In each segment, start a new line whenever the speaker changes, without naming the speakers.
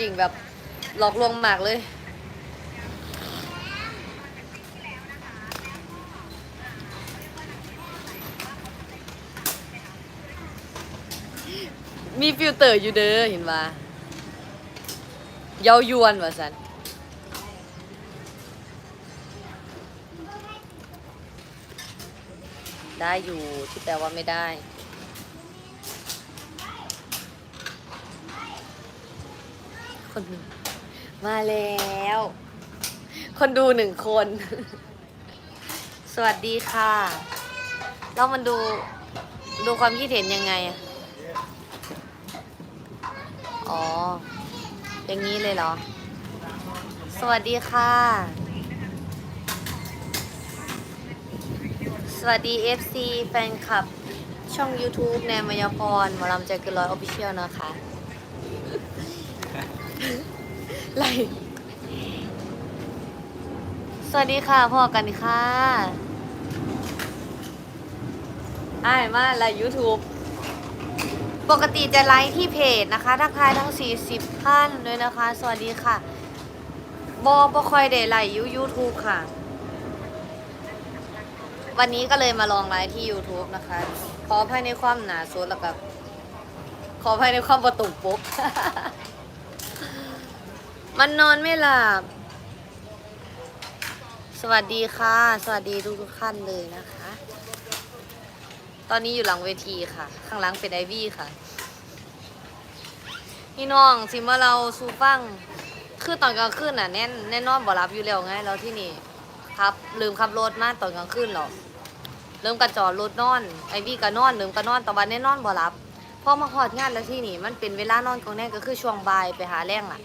จริงแบบหลอกลวงมากเลย มีฟิลเตอร์อยู่เด้อเห็นว่าเยาวยวนว่าสันได้อยู่ที่แปลว่าไม่ได้ คนหนึ่งมาแล้ว คนดูหนึ่งคน สวัสดีค่ะ แล้วมันดูดูความคิดเห็นยังไงอะอ๋อ อย่างนี้เลยเหรอ สวัสดีค่ะ สวัสดี FC แฟนคลับช่อง YouTube แนมมายาพรหมอลำใจเกินร้อยออฟฟิเชียลนะคะ ไรสวัสดีค่ะพ่อกันค่ะอ้ายมาไลฟ์ YouTube ปกติจะไลฟ์ที่เพจนะคะ ทักทายทั้ง 40 ท่านเลยนะคะ สวัสดีค่ะ บอบ่ค่อยได้ไลฟ์ยู YouTube ค่ะ วันนี้ก็เลยมาลองไลฟ์ที่ YouTube นะคะ ขออภัยในความหนาสุดแล้วก็ขออภัยในความประตุกปุ๊ก มันนอนไม่หลับ สวัสดีค่ะ สวัสดีทุกทุกท่านเลยนะคะ ตอนนี้อยู่หลังเวทีค่ะ ข้างหลังเป็นไอวี่ค่ะ พี่น้องสิมาเราซูฟัง คือตอนกลางคืนน่ะแน่นแน่นอนบ่รับอยู่แล้วไงแล้วที่นี่ครับ ลืมขับรถมาตอนกลางคืนหรอเริ่มกระจอดรถนอน ไอวี่ก็นอนลืมก็นอนต่วันแน่นอนบ่รับพอมาหอดงานแล้วที่นี่ มันเป็นเวลานอนของแน่ก็คือช่วงบ่ายไปหาแรงอะ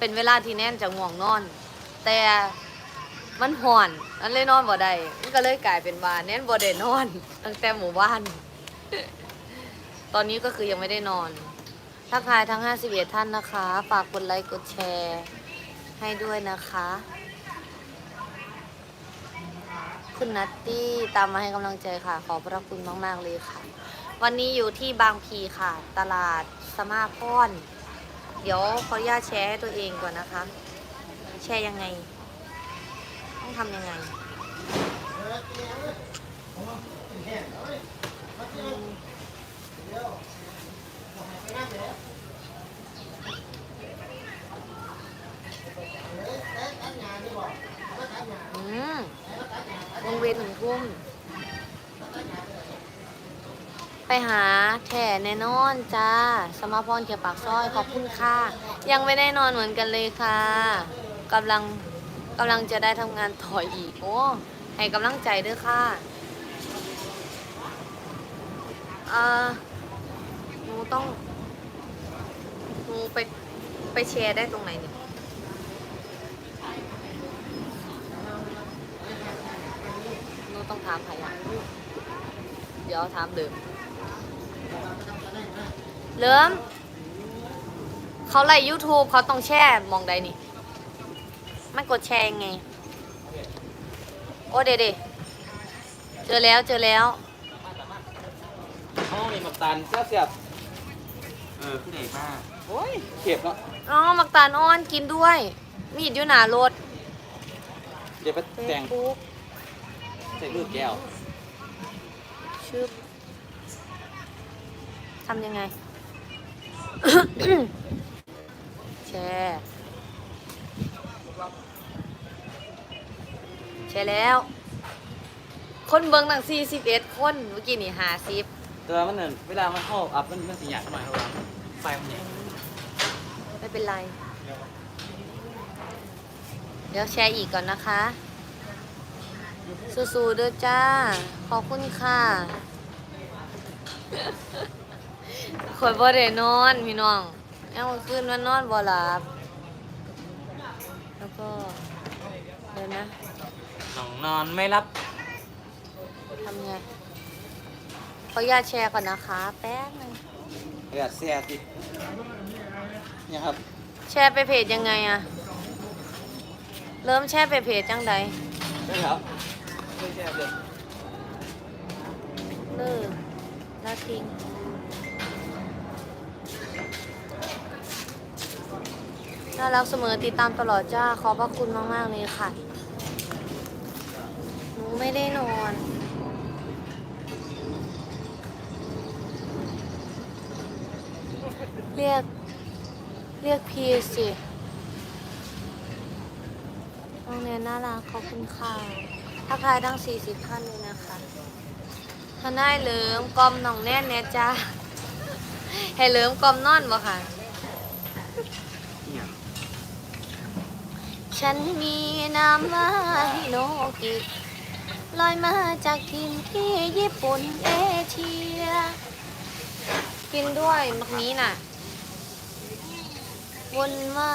เป็นเวลาที่แน่นจะง่วงนอน แต่มันห่อนอันเลยนอนบ่ได้มันก็เลยกลายเป็นว่าแน่นบ่ได้นอนตั้งแต่หมู่บ้าน ตอนนี้ก็คือยังไม่ได้นอนทักทายทั้ง 51 ท่านนะคะ ฝากกดไลค์กดแชร์ให้ด้วยนะคะ คุณนัตตี้ตามมาให้กำลังใจค่ะ ขอบพระคุณมาก ๆ เลยค่ะ วันนี้อยู่ที่บางพีค่ะ ตลาดสมาพร เดี๋ยวขออนุญาตแชร์ให้ตัวเองก่อนนะคะ แชร์ยังไง ต้องทำยังไงอืมอืมวงเวียนหนึ่งทุ่ม ไปหาแถ่แน่นอนจ้า สมาพรเขียวปากซอยขอบคุณค่ะ ยังไม่ได้นอนเหมือนกันเลยค่ะกำลังกำลังจะได้ทำงานต่ออีก โอ้ให้กำลังใจด้วยค่ะอ่อหนูต้องหนูไปไปแชร์ได้ตรงไหนนี่หนูต้องถามใครอะเดี๋ยวถามเดิม เริ่ม เขาไลฟ์ YouTube เขาต้องแช่มองใดนี่ มันกดแชร์ยังไง โอ้เดเดเจอแล้วเจอแล้ว
ห้องนี้มักตันเสียบเสียบเออขึ้นไหนมากโอ้ยเข็บเนาะ
อ๋อมักตาลอ้อนกินด้วย มีดอยู่หนารถ
เดี๋ยวไป
เฟ
แต่
ซ
ง
บุ๊ก
ใส่รูปแก้ว
ชึบ ทำยังไง แชร์แชร์แล้ว คนเบิ่งหนัง41 คนเมื่อกี้นี่50
แต่ว่ามันเนี่ยเวลามันเข้าอัพมันมันสีหยาบหน่อยครับว่าไฟมันใหญ่
ไม่เป็นไร เดี๋ยวแชร์อีกก่อนนะคะสู้ๆเด้อจ้า ขอบคุณค่ะ ข่อยบ่ได้นอนพี่น้องเอาคืนมันนอนบ่หลับ แล้วก็เดี๋ยวนะ
น้องนอนไม่รับ
ทำไงขออนุญาตแชร์ก่อนนะคะ แป๊บนึง
เลือดเสียสิเนี่ยครับ
แชร์ไปเพจยังไงอะเริ่มแชร์ไปเพจจังใด
ได้ครับไม่แซ่บเลย
เลิกแล้วทิ้ง น่ารักเสมอติดตามตลอดจ้า ขอบพระคุณมาก ๆ เลยค่ะ หนูไม่ได้นอนเรียก เรียกพีสิน้องเนียนน่ารักขอบคุณค่ะทักทายทั้ง 40ท่านเลยนะคะทนายเหลิมกอมหนองแน่นเนี่ยจ้าให้เหลิมกอมนอนบ่ค่ะ
เนี่ย
ฉันมีนามว่าฮิโนกิ ลอยมาจากทินที่ญี่ปุ่นเอเชีย กินด้วยมักนี้น่ะ วนว่า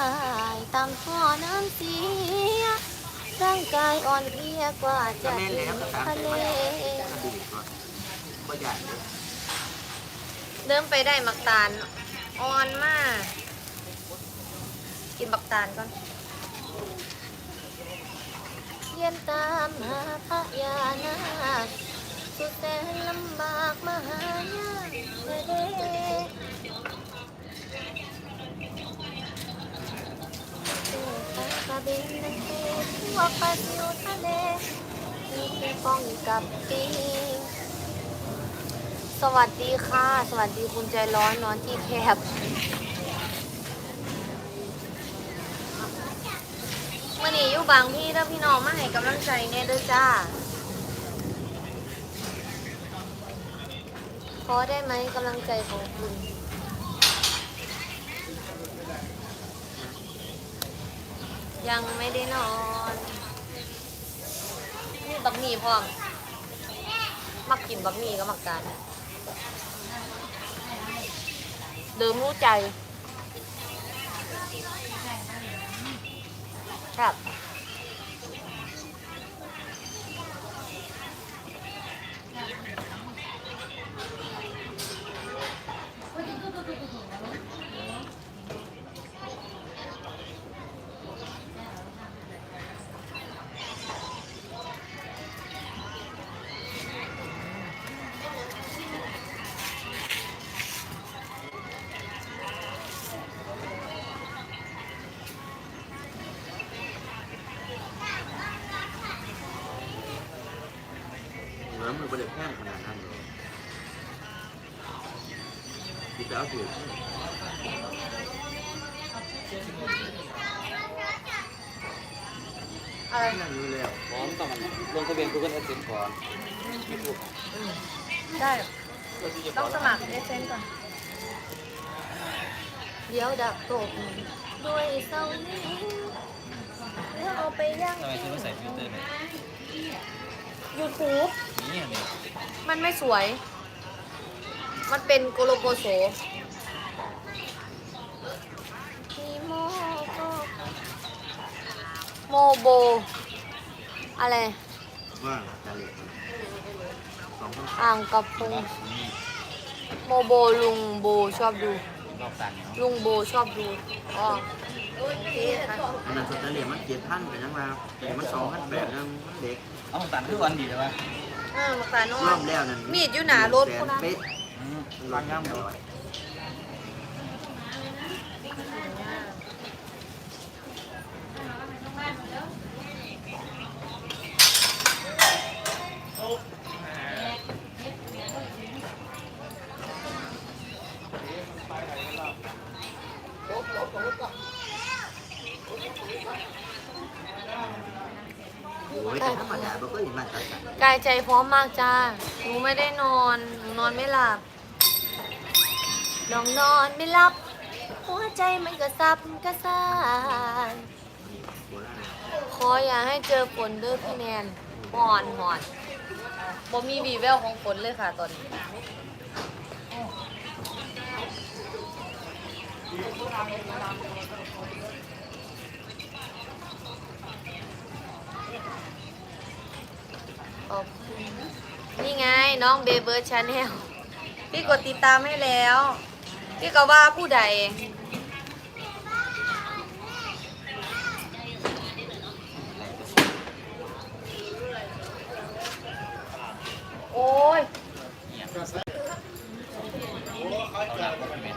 ยตามท่อน้ำเสีย ร่างกายอ่อนเพลียกว่าจะ
แม่น
ถึงทะเล
กระดูกก่อนก็ใหญ่เดิ
มไปได้มักตาลอ่อนมาก กินบักตาลก่อน เย็นตามหาพระยานาคสุดแสนลำบากมหายากเด้กระบินนันเตทั่วปลาซิวทะเลมีเพียงป้องกับปีสวัสดีค่ะ สวัสดีคุณใจร้อนนอนที่แคบ มื่อนี้อยู่ บางพี่ถ้าพี่น้องมาให้กำลังใจแน่เด้วยจ้า ขอได้ไหมกำลังใจของคุณยังไม่ได้นอนนี่บักหมี่พร้อม มักกินบักหมี่ก็มักกันเดิมรู้ใจ ครับ
มือนมือประเด็นแห้งขนาดนั้นเลยคิดจะเอาถือ
อะไร
นั่งอยู่แล้ว
พร้อมต้องลงทะเบียน Google Adsense ก่อน
ได้ต้องสมัครเอเซนก่อน เดี๋ยวดักตกด้วยเสานี้แล้วเอาไปย่าง
ทำไมคุณต้องใส่ฟิลเตอร์เนี่ย
ยูทูบ
นี่อันนี้
มันไม่สวย มันเป็นโกโลโกโสมีโมโกโมโบ อะไร
ว่าจะเหล็กสองพัน
อ่างกระพง
นี่
โมโบลุงโบชอบดู
รอบตันเนาะ
ลุงโบชอบดูอ๋อโอเคค่ะ
อันนั้นสแตนเลสมันเจ็ดพันเป็นยังไงแต่มันสองพันแปดนั่นเด็ก
เอาของตันทุกวันดีใช่ไหม
เออมาตานอ
รอนบแล้วนั่น
มีดอยู่หนารถ
แส
คน
น
นั้น
เป๊ะ
อืม
ร้านย่ำเลยโอ้ยแต่ธรรมดาเราก็เห็นมาตัดตัด
กายใจพร้อมมากจ้า หนูไม่ได้นอน หนูนอนไม่หลับ น้องนอนไม่หลับ หัวใจมันกระซับกระซ่ายขออย่าให้เจอฝนเด้อพี่แนนหอนหอนบ่มีวีแววของฝนเลยค่ะตอนนี้ ขอบคุณนี่ไงน้องเบเบิร์ดชาแนลพี่กดติดตามให้แล้ว พี่ก็ว่าผู้ใดโอ้ย
เอาหลังก็ไม่เป็น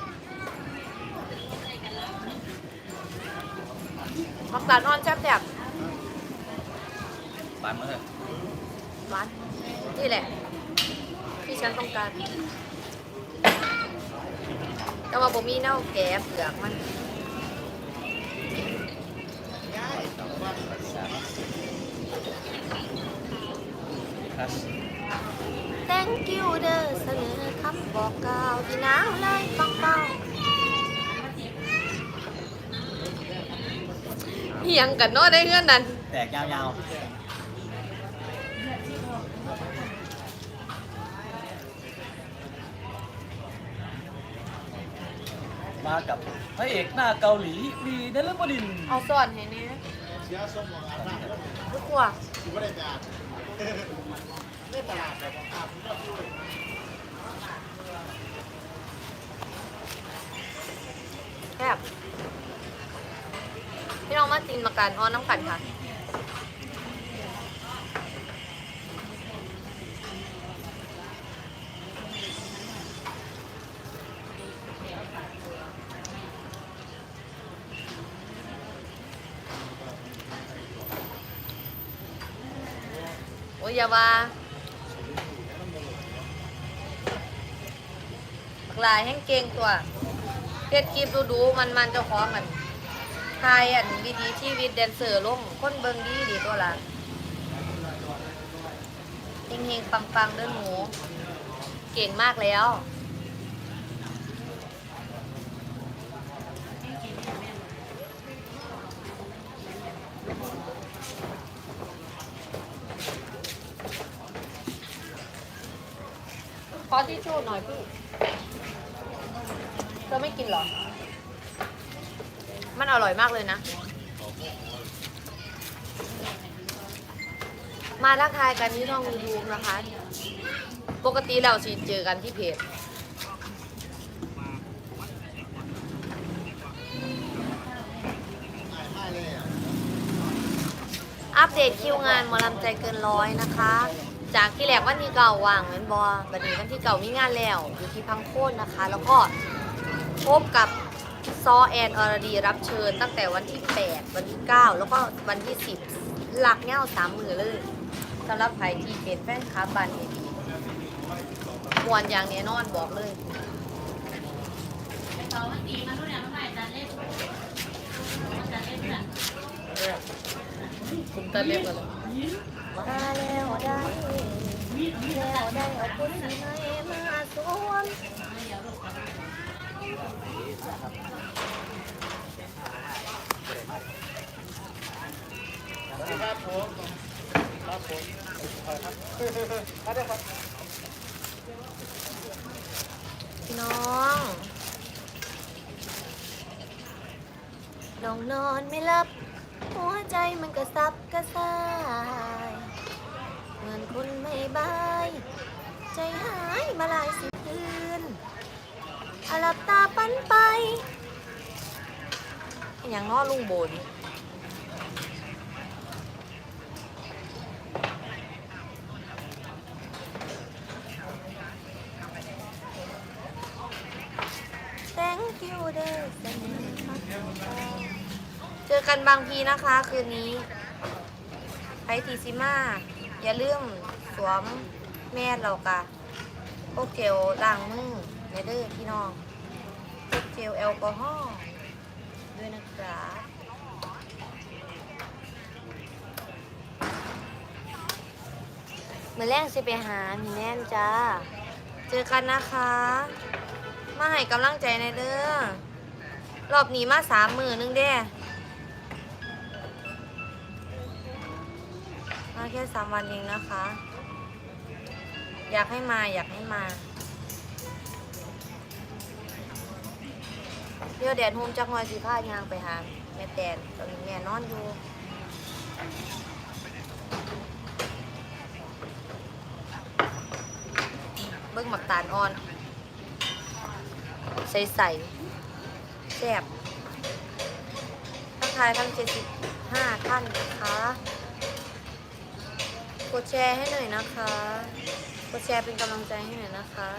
น้ำตาลอ่อนแซ่บ
ปานมาเถอะ
ๆ หวาน นี่แหละ ที่ฉันต้องการ แต่ว่าบ่มีเน่าแก่เปลือกมัน
ครับ
Thank you เด้อเสนอคำบอกกล่าวที่หนาวเลยฟังเป้าเฮียงกันเนาะได้เงื่อนนั้น
แตกยาวๆ มากับพระเอกหน้าเกาหลีมีเนลบดินทร์
เอาส่วนให้เนี่ยทุกว่าแซ่บพี่น้องมาจินมากันอ้อนน้ำกันค่ะ โอ้ยอย่าว่าหลายแห้งเก่งตัวเฮ็ดคลิปดูดูมันมันเจ้าของกันทายอันวิธีชีวิตแดนเซอร์ลงคนเบิงดีดีตัวละเฮงๆปังๆเด้อหนูเก่งมากแล้ว ขอที่ชูหน่อยพี่เธอไม่กินเหรอ มันอร่อยมาก เลยนะ มาทักทายกันที่ช่องยูทูบนะคะ ปกติเราสิเจอกันที่เพจอัปเดตคิวงานหมอลำใจเกินร้อยนะคะ จากที่แรกวันที่เก่าว่างเหมือนบอบัดนี้วันที่เก่ามีงานแล้วอยู่ที่พังโคนนะคะ แล้วก็พบกับ ซอแอนอรดีรับเชิญตั้งแต่วันที่ 8 วันที่ 9 แล้วก็วันที่ 10 หลักเง่าสามมือเลยสำหรับใครที่เป็นแฟนคลับบันเอดีมวนอย่างแน่นอนบอกเลยคุณตาเล็บกันเลยมาแล้วได้แล้วได้เอาคุณสิให้มาสวม พี่น้องน้องนอนไม่หลับ หัวใจมันกระซับกระส่าย เหมือนคนไม่บาย ใจหายมาหลายสิบ อาลับตาปั้นไป อย่างน้อลุงโบนแ thank you เด้อเจอกันบางพีนะคะ คืนนี้ไพทีซิมาอย่าลืมสวมแม่เรากะพวกเจลล้างมือ เด้อพี่น้องเจลแอลกอฮอล์ด้วยนะครับเมื่อแรกสิไปหามีแน่นจ้า เจอกันนะคะ มาให้กำลังใจในเด้อรอบนี้มาสามมือนึงเด้มาแค่สามวันเองนะคะ อยากให้มาอยากให้มา เดี๋ยวแดดโฮมจักหน่อยสิพายางไปหาแม่แตนตอนนี้แม่นอนอยู่เบิ้งหมักตาลอ่อน ใส่ใส่แซ่บทักทายทั้ง 75 ท่านนะคะกดแชร์ให้หน่อยนะคะกดแชร์เป็นกำลังใจให้หน่อยนะคะ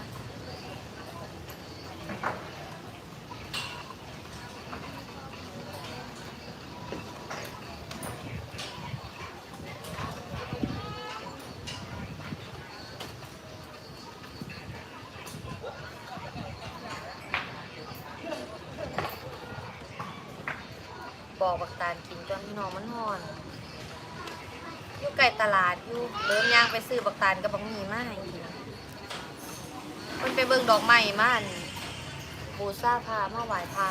ค ปอกบักตาลกินจนพี่น้องมันหอนอยู่ไกลตลาดอยู่เริ่มย่างไปซื้อบัก ตาลกับบักหมี่มาให้กินมันไปเบิ่งดอกไม้มาอันบูซาพามาไหว้พระ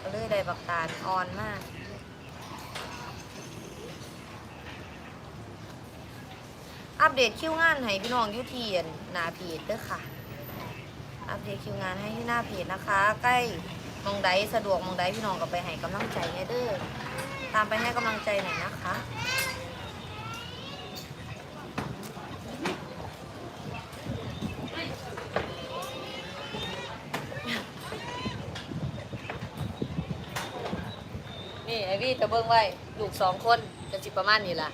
ก็เลยได้บักตาลอ่อนมาก อัปเดตคิวงานให้พี่น้องยุทียนหนาเพจเด้อค่ะ อัปเดตคิวงานให้ที่หน้าเพจนะคะ ใกล้มองใดสะดวกมองใดพี่น้องก็ไปให้กำลังใจแน่เด้อตามไปให้กำลังใจหน่อยนะคะ นี่ไอวี่จะเบิ้งไว้ลูกสองคนจะจิประมาณนี้ล่ะ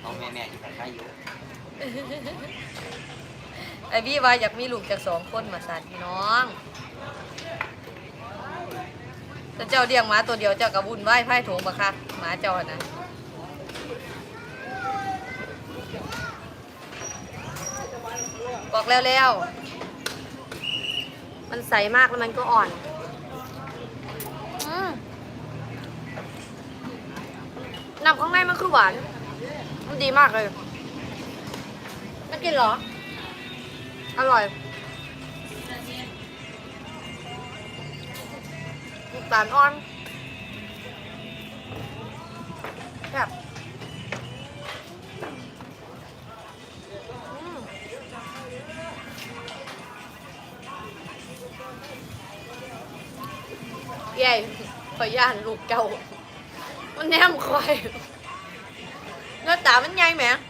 เอาแม่แม่อยู่กับใครอยู่
ไอวี่ว่าอยากมีลูกจากสองคนมาสัตว์พี่น้องแต่เจ้าเลี้ยงหมาตัวเดียวเจ้ากระบุญไหว้ไพ่โถงปะคะหมาเจ้านะบอกแล้วแล้วๆมันใสมากแล้วมันก็อ่อนอืม น้ำข้างในมันคือหวาน มันดีมากเลยไม่กินเหรอ อร่อยน้ำตาลอ่อนแบบใหญ่ขอย่านลูกเจ้า มันแนมคอย เนื้อต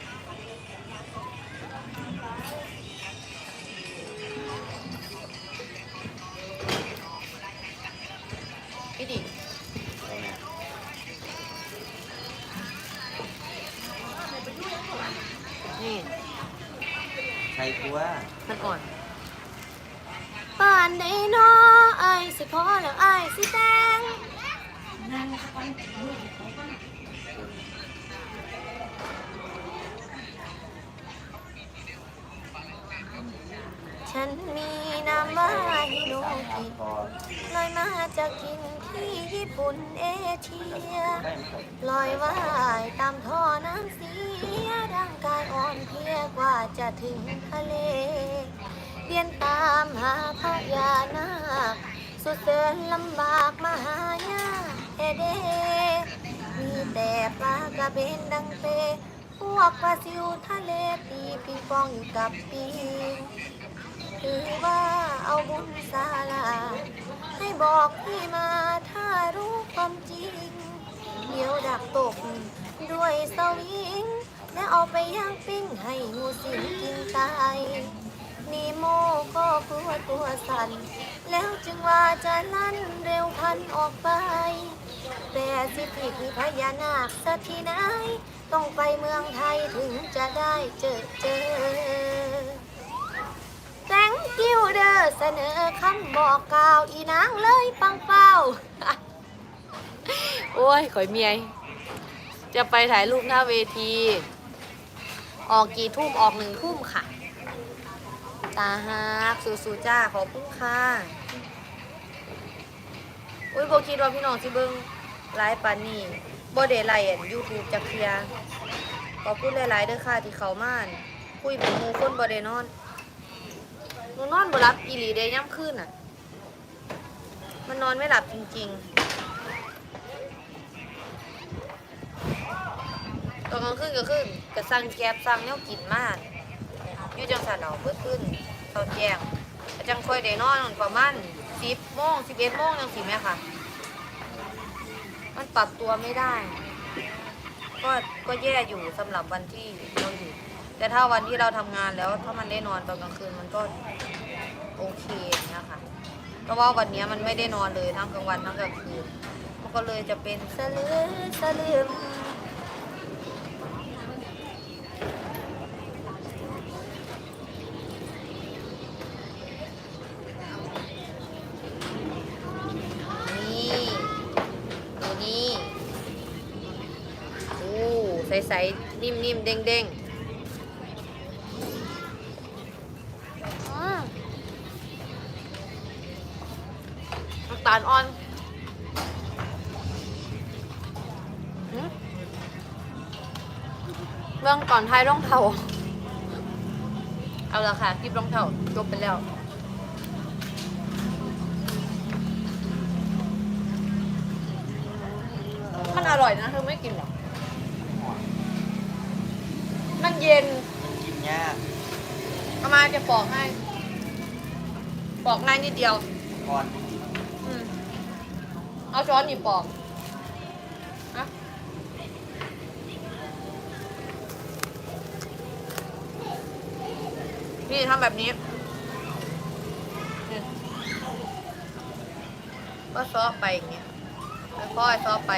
ฉันมีนามว่าฮิโนกิ
พอ
ลอยมาจากกินที่ญี่ปุ่นเอเชียลอยว่ายตามท่อน้ำเสียร่างกายอ่อนเพลียกว่าจะถึงทะเลเรียนตามหาพญานาคสุดเดินลำบากมหายาเอเด มีแต่ปลากระเบนดังเปพวกปลาซิวทะเลตีปิงปองอยู่กับปี ถือว่าเอาบุญศาลา ให้บอกพี่มาถ้ารู้ความจริง เดี๋ยวดักตก ด้วยสวิง และเอาไปย่างปิ้งให้งูสิงกินตายนีโมก็กลัวตัวสั่น แล้วจึงว่าจะลั่นเร็วพันออกไป แต่สิผิดพญานาคสักที่ไหน ต้องไปเมืองไทยถึงจะได้เจอเจอ thank you เด้อเสนอคำบอกกล่าวอีนางเลยปังเป้า โอ้ยข่อยเมียจะไปถ่ายรูปหน้าเวที ออกกี่ทุ่มออกหนึ่งทุ่มค่ะ ตาฮักสูสูจ้าขอบคุณค่ะอุ้ยโบคิดว่าพี่น้องสิเบิ้งไลฟ์ปานนี่โบเดไลน์ยูทูบจากเพียขอบคุณหลาย ๆ เด้อค่ะที่เขามาน คุยเป็นมูคนบ่ได้นอน หนูนอนบ่หลับอีหลีเดย่ำคืนอะ มันนอนไม่หลับจริงๆตอนกลางคืนก็ขึ้นก็สั่งแก๊บสั่งแนวกินมากอยู่จังสันเอาเบิดขึ้นเขาแจ้งจังค่อยได้นอนประมาณสิบโมงสิบเอ็ดโมงจังสิแม่ค่ะ มันปรับตัวไม่ได้ ก็ก็แย่อยู่สำหรับวันที่ แต่ถ้าวันที่เราทำงานแล้วถ้ามันได้นอนตอนกลางคืนมันก็โอเคอย่างเงี้ยค่ะเพราะว่าวันนี้มันไม่ได้นอนเลยทั้งกลางวันทั้งกลางคืนมันก็เลยจะเป็นสลือสลืมนี่นี่โอ้ใสๆนิ่มๆ เด้งๆายรองเท้าเอาละค่ะคลิปรองเท้าจบไปแล้วมันอร่อยนะเธอไม่กินหรอมันเย็น
มันกินยาก
เอามาจะปอกให้ปอกง่ายนิดเดียว
ก่อน
อืมเอาช้อนหยิบปอก นี่ทำแบบนี้ก็ซอไปอย่างเงี้ยค่อยๆซอไป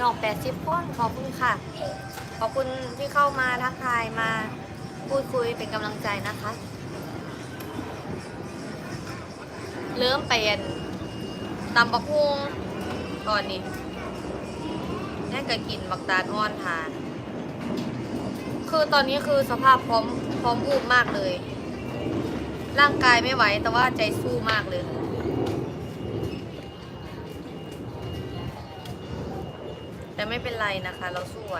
นองแปดสิบคนขอบคุณค่ะ ขอบคุณที่เข้ามาทักทายมาพูดคุยเป็นกำลังใจนะคะ เริ่มเปลี่ยนตำบักฮุงก่อนนี่แน่ก็กินบักตาลอ่อนทาน คือตอนนี้คือสภาพพร้อมพร้อมบูบมากเลย ร่างกายไม่ไหวแต่ว่าใจสู้มากเลย แต่ไม่เป็นไรนะคะ เราสู้ไหว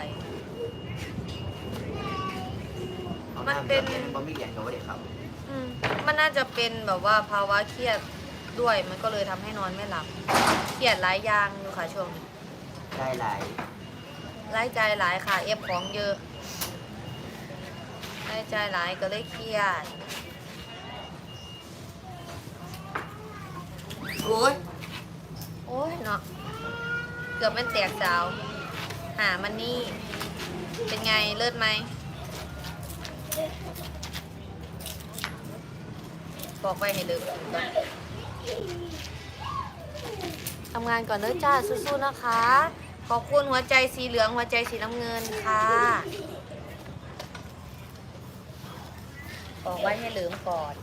มันเป็น
บะหมี่แกงเขาเลยครับ
อืมมันน่าจะเป็นแบบว่าภาวะเครียดด้วย มันก็เลยทำให้นอนไม่หลับ เครียดหลายอย่างอยู่ค่ะช่วงนี้
ได้หลาย
รายจ่ายหลายค่ะ เอฟของเยอะรายจ่ายหลายก็เลยเครียด
โอ้ย
โอ้ยเนาะ เกือบเป็นแตกสาว หามันนี่ เป็นไงเลิศไหม บอกไปให้เลิกทำงานก่อนเด้อจ้าสู้ๆนะคะ ขอบคุณหัวใจสีเหลืองหัวใจสีน้ำเงินค่ะบอกไว้ให้เหลืมก่อน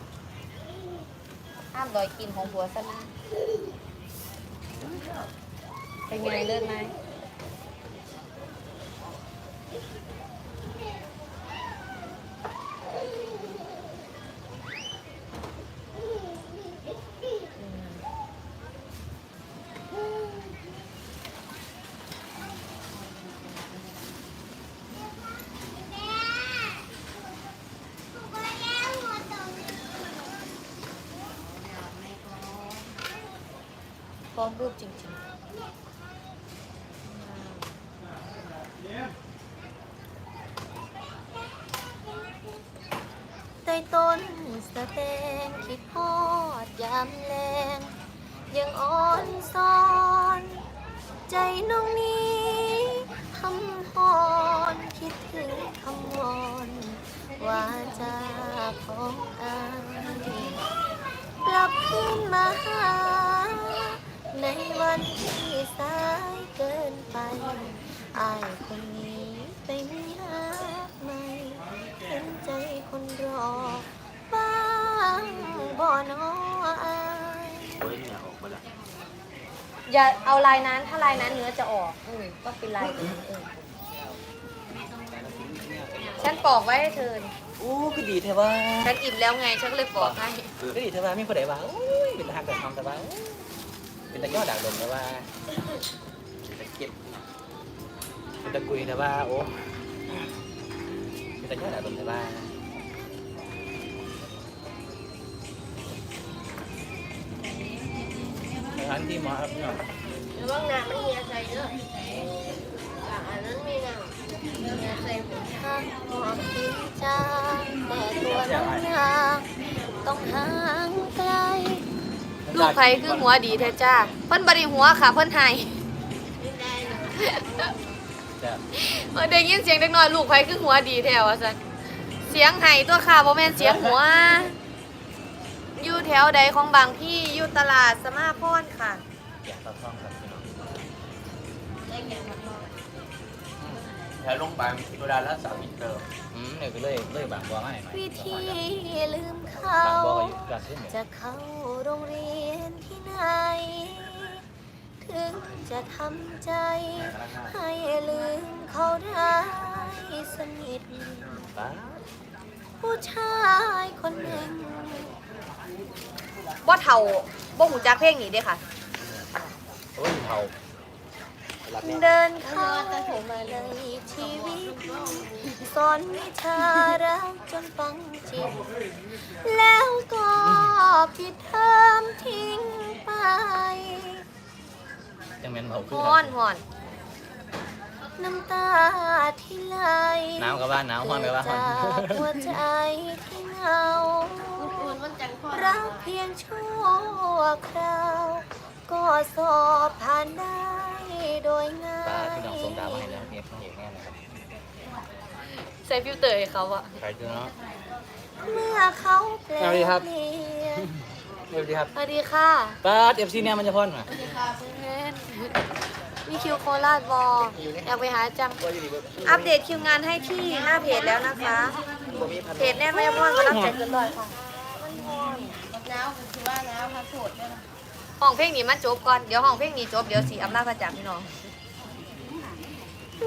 ห้ามรอยกินของผัวซะนะเป็นไงเลิศไหม พร้อมรูปจริงๆใต้ต้นสะเตงคิดฮอดยามแลงยังอ่อนซ้อน ใจน้องนี้คำฮอนคิดถึงคำวอนว่าจะของอายกลับคืนมาหาในวัน นออาย
โอ้ยเหงื่อออกมาละ
อย่าเอาลายนั้นถ้าลายนั้นเนื้อจะออกอืมก็เป็นลายอื่นเออฉันปอกไว้ให้เธอนี่
โอ้ก็ดีเทว่า
ฉันอิ่มแล้วไงฉันก็เลยปอกให้
ก็ดีเทว่ามีคนใดว่าโอ้ยเป็นทางแบบทำแต่ว่าโอ้ยเป็นตะยอดด่างดมแต่ว่า
จะเก็บ
เป็นตะกุยแต่ว่าโอ้เป็นตะยอดด่างดมแต่ว่า ถานที่เหมาะครับพี่น้อง
ระวังน้ำมันเหียใส่เด้อจากอันนั้นมีน้ำเหียใส่ผมข้างหอมกินจางแต่ตัวน้องนางต้องห่างไกลลูกไผคือหัวดีแท้จ้า เพิ่นบริหัวค่ะ เพิ่นไห้
จะ
เออได้ยินเสียงเด็กน้อยลูกไผคือหัวดีแท้ว่าซั่นเสียงไห้ตัวค่ะบ่แม่นเสียงหัว อยู่แถวใดของบางพี่อยู่ตลาดสมาพรค่ะ
อยากเข้าช่องครับพี่น้อง
แถวโรงพยาบาลทิโบราและสามิตรเดิม
อืมเนี่ยก็เลยเลยบางบัวง่ายหน่อย
วิธีลืมเขา
บางบัวก็อยู่กลางขึ้นเนี่ย
จะเข้าโรงเรียนที่ไหน
ถึงจะทำใจ ให้ลืมเขาได้สนิท
ป้า
ผู้ชายคนหนึ่ง บ่เท่าบ่หูจักเพลงนี้เด้ค่ะ
โอ้ยเผาหลับเนี่ย
เดินเข้ามาในชีวิตสอนวิชารักจนฟังจิต แล้วก็ปิดเทอมทิ้งไป
จังแม่นเผา
ห
คือ
อ
กัน
หอนน้ำตาที่ไหล
หนาวกับบ้านหนาวฮ้อนกับบ้านฮ้อน
จากหัวใจที่เหงารักเพีย งชั่วคราว ก็สอบผ่านได้โดยง่าย
ป้าพี่น้องส่งดาวมาให้แล้วเอกเอกแน่นะครับ
ใส่ฟิลเตอร์ให้เขาอะ
ใครดูเนาะ
เมื่อเขาเปลี่ยน
สวัสดีครับ
เปลี่ยน
สวัสดีครับ
สวัสดีค่ะ
ป้าเอฟซีเนี่ยมันจะพ่อนมา
มีคิวโคราชบออยากไปหาจัง อัปเดตคิวงานให้ที่หน้าเพจแล้วนะคะ เพจแน่นไม่พอนมารับแจกเกินร้อยค่ะ
แล้วคือว่าแล้วพระโสดเนี่ยนะ
ห้องเพลงนี้มาจบก่อน เดี๋ยวห้องเพลงนี้จบ เดี๋ยวสีอำลาพระจากพี่น้อง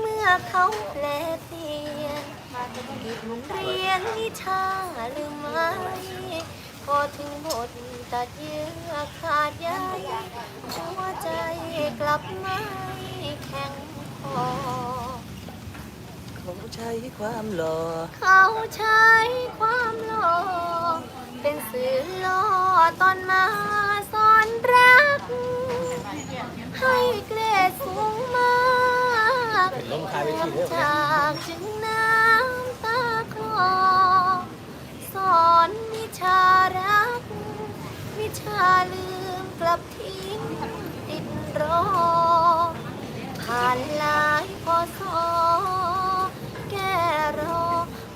เมื่อเขาแปลเปลี่ยนผิดเรียนวิชาลืมไหมพอถึงบทตัดเยื่อขาดใยหัวใจกลับไม่แข็งพอ
เขาใช้ความหล่อ
เขาใช้ความหล่อ เป็นสื่อล่อตอนมาสอนรัก ให้เกรดสูงมาก
ลม
จากจึงน้ำตาคลอสอนวิชารัก วิชาลืมกลับทิ้งติดรอ ผ่านหลายพอสอแก้รอ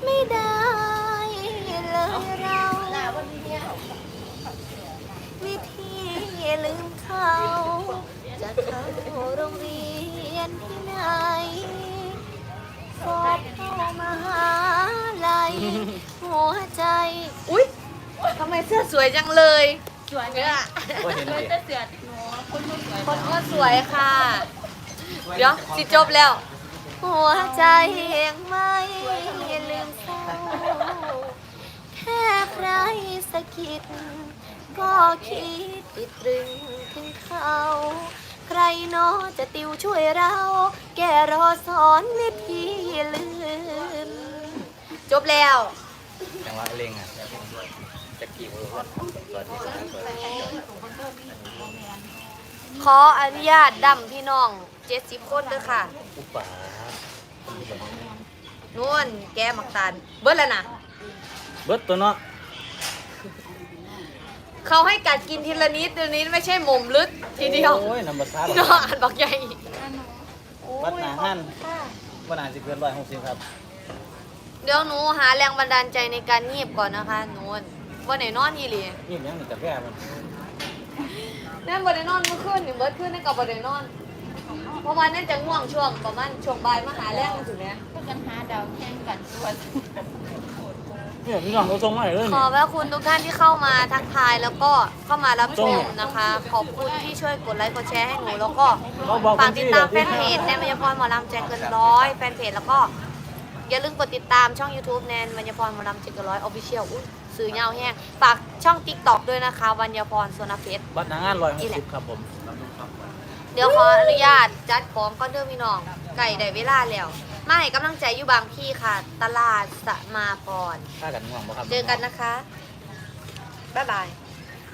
ไม่ได้ วิธีลืมเขา จะเข้าโรงเรียนที่ไหนสอบเข้ามหาลัยหัวใจ อุ๊ยทำไมเสื้อสวยจังเลย
สวยไหม
เนี่ย
ว่าเห็น
เล
เลยย
จะเสือดหนูคนนู้นสวย
คนก็สวยค่ะ เดี๋ยวสิจบแล้ว หัวใจยังไม่ลืมเศร้าแค่ใครสะกิด ก็คิดติดตรึงถึงเขา ใครเนาะจะติวช่วยเรา แกรอสอนวิธีลืม จบแล้ว
จังหวะเร่งอะจะกี่มือวะสวัสดีครับสวัสดีครับ
ขออนุญาตดำพี่น้องเจ็ดสิบคนเด้อค่ะ
อุปา
นุ่นแกหมักตาลเบิดแล้วนะ
เบิดตัวเนาะ
เขาให้กัดกินทีละนิดเดี๋ยวนี้ไม่ใช่หม่มลึกทีเดียว
โอ้ยน้ำบัตรซา
พี่น้องอ่านบอกใหญ่
วัดหนาหันวัดหนาสิเกินร้อยหกสิบครับ
เดี๋ยวหนูหาแรงบันดาลใจในการงีบก่อนนะคะนุ่นวันไหนนอนอีหลี
นี่มันยังมีกาแฟมัน
แน่นวันไหนนอนเมื่อคืนนี่เบิดคืนนั่นกับวันไหนนอนเพราะว่านั่นจะง่วงช่วงประมาณช่วงบ่ายมาหาแรงถึงเนี้ย
เพื่อกันหาดาวแข่งกันสวย
เนี่ยพี่น้องเขาส่งมาให้เลย
ขอบพระคุณทุกท่านที่เข้ามาทักทายแล้วก็เข้ามารับชมนะคะ ขอบคุณที่ช่วยกดไลค์กดแชร์ให้หนูแล้วก็
เขาบอก
ฝากติดตามแฟนเพจแนนมัยพรหมอลำแจกเกินร้อยแฟนเพจแล้วก็อย่าลืมกดติดตามช่อง YouTube แนนมัญญพรหมอลำแจกเกินร้อยออฟฟิเชียลอุ้ยสื่อยาวแห้งฝากช่อง TikTok ด้วยนะคะวัญญพรโซนาเฟส
วัดหนาหันร้อยหกสิบครับผม
เดี๋ยวขออนุญาตจัดของก็เด้อพี่น้องไก่ได้เวลาแล้ว มาให้กำลังใจอยู่บางพี่ค่ะ ตลาดสมาพร
ค่ากันง่วงบ่ครับ
เจอกันนะคะ บ๊ายบาย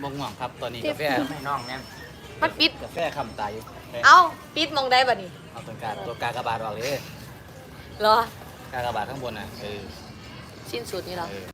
บ่ง่วงครับ ตอนนี้กาแฟให้น้องเนี่ย
มันปิด
กาแฟคำตายอยู่
เอ้า ปิดมองได้บ่นี่
เอาตัวกาตัวกากระบาดออกเลย
เหรอ
กากระบาดข้างบนอะเออ
สิ้นสุดนี่เหรอ
เออ